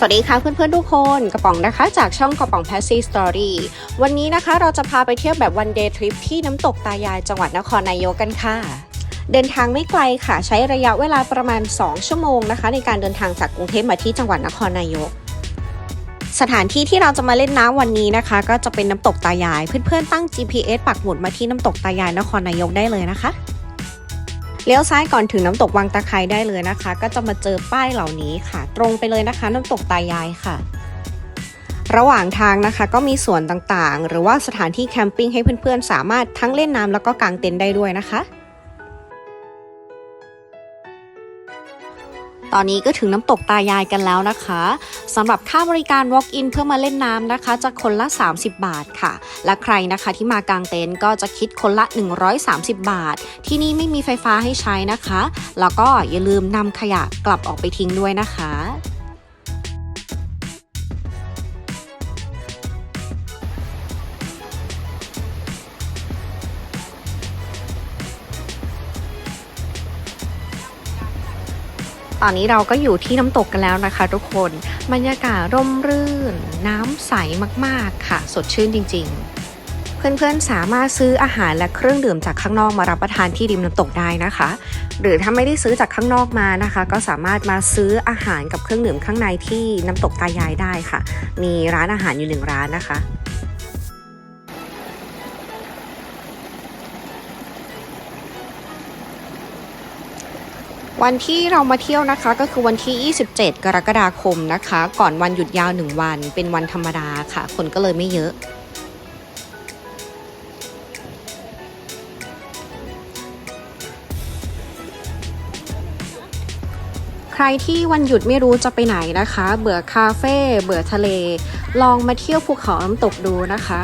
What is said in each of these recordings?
สวัสดีค่ะเพื่อนๆทุกคนกระป๋องนะคะจากช่องกระป๋อง Passy Story วันนี้นะคะเราจะพาไปเที่ยวแบบ one day trip ที่น้ำตกตายายจังหวัดนครนายกกันค่ะ เดินทางไม่ไกลค่ะใช้ระยะเวลาประมาณ 2 ชั่วโมงนะคะ ในการเดินทางจากกรุงเทพมาที่จังหวัดนครนายก สถานที่ที่เราจะมาเล่นน้ำวันนี้นะคะ ก็จะเป็นน้ำตกตายายเพื่อนๆตั้ง GPS ปักหมุดมาที่น้ำตกตายายนครนายกได้เลยนะคะ เลี้ยวซ้ายก่อนถึงน้ำตกวังตะไคร้ได้เลยนะคะ ก็จะมาเจอป้ายเหล่านี้ค่ะ ตรงไปเลยนะคะ น้ำตกตายายค่ะ ระหว่างทางนะคะก็มีสวนต่างๆ หรือว่าสถานที่แคมปิ้งให้เพื่อนๆ สามารถทั้งเล่นน้ำแล้วก็กางเต็นท์ได้ด้วยนะคะ ตอนนี้ก็ถึงน้ำตกตายายกันแล้วนะคะสำหรับค่าบริการ Walk-in เพื่อมาเล่นน้ำนะคะ จะคนละ 30 บาทค่ะ และใครนะคะที่มากางเต็นท์ก็จะคิดคนละ 130 บาท ที่นี่ไม่มีไฟฟ้าให้ใช้นะคะ แล้วก็อย่าลืมนำขยะกลับออกไปทิ้งด้วยนะคะ ตอนนี้เราก็อยู่ที่น้ำตกกันแล้วนะคะ ทุกคนบรรยากาศร่มรื่น น้ำใสมากๆค่ะ สดชื่นจริง ๆ เพื่อนๆสามารถซื้ออาหารและเครื่องดื่มจากข้างนอกมารับประทานที่ริมน้ำตกได้นะคะ หรือถ้าไม่ได้ซื้อจากข้างนอกมานะคะ ก็สามารถมาซื้ออาหารกับเครื่องดื่มข้างในที่น้ำตกตายายได้ค่ะ มีร้านอาหารอยู่หนึ่งร้านนะคะ วันที่เรามาเที่ยวนะคะก็คือวันที่ 27 กรกฎาคมนะคะ ก่อนวันหยุดยาว 1 วัน เป็นวันธรรมดาค่ะ คนก็เลยไม่เยอะใครที่วันหยุดไม่รู้จะไปไหนนะคะ เบื่อคาเฟ่ เบื่อทะเล ลองมาเที่ยวภูเขาน้ำตกดูนะคะ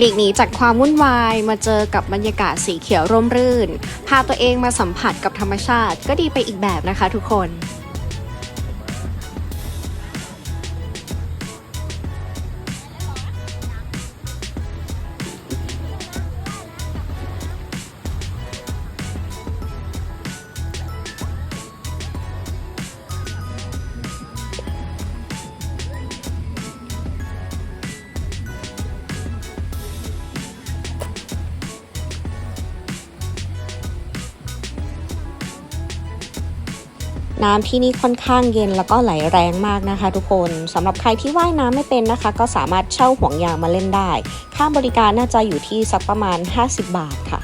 หลีกหนีจากความวุ่นวายมาเจอกับบรรยากาศสีเขียวร่มรื่น พาตัวเองมาสัมผัสกับธรรมชาติก็ดีไปอีกแบบนะคะทุกคน น้ำที่นี่ค่อนข้างเย็นแล้วก็ไหลแรงมากนะคะ ทุกคนสำหรับใครที่ว่ายน้ำไม่เป็นนะคะ ก็สามารถเช่าห่วงยางมาเล่นได้ ค่าบริการน่าจะอยู่ที่สักประมาณ 50 บาทค่ะ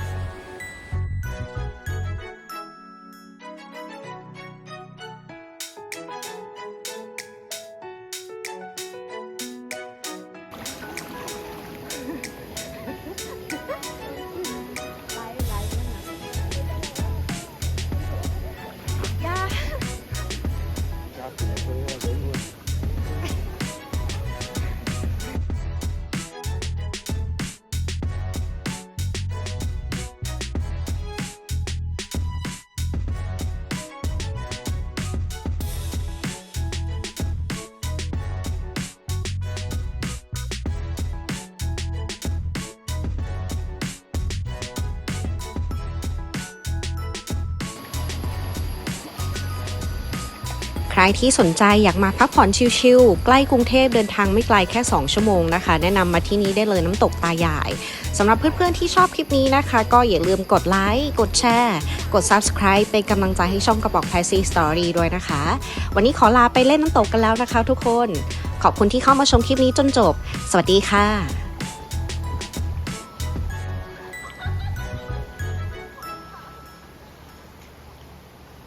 ใครที่สนใจอยากมาพักผ่อนชิลๆใกล้กรุงเทพเดินทางไม่ไกลแค่ 2 ชั่วโมงนะคะ แนะนำมาที่นี้ได้เลยน้ำตกตายายสำหรับเพื่อนๆที่ชอบคลิปนี้นะคะ ก็อย่าลืมกดไลค์กดแชร์กด Subscribe เป็นกำลังใจให้ช่องกระบอก Passy Story ด้วยนะคะ วันนี้ขอลาไปเล่นน้ำตกกันแล้วนะคะ ทุกคน ขอบคุณที่เข้ามาชมคลิปนี้จนจบ สวัสดีค่ะ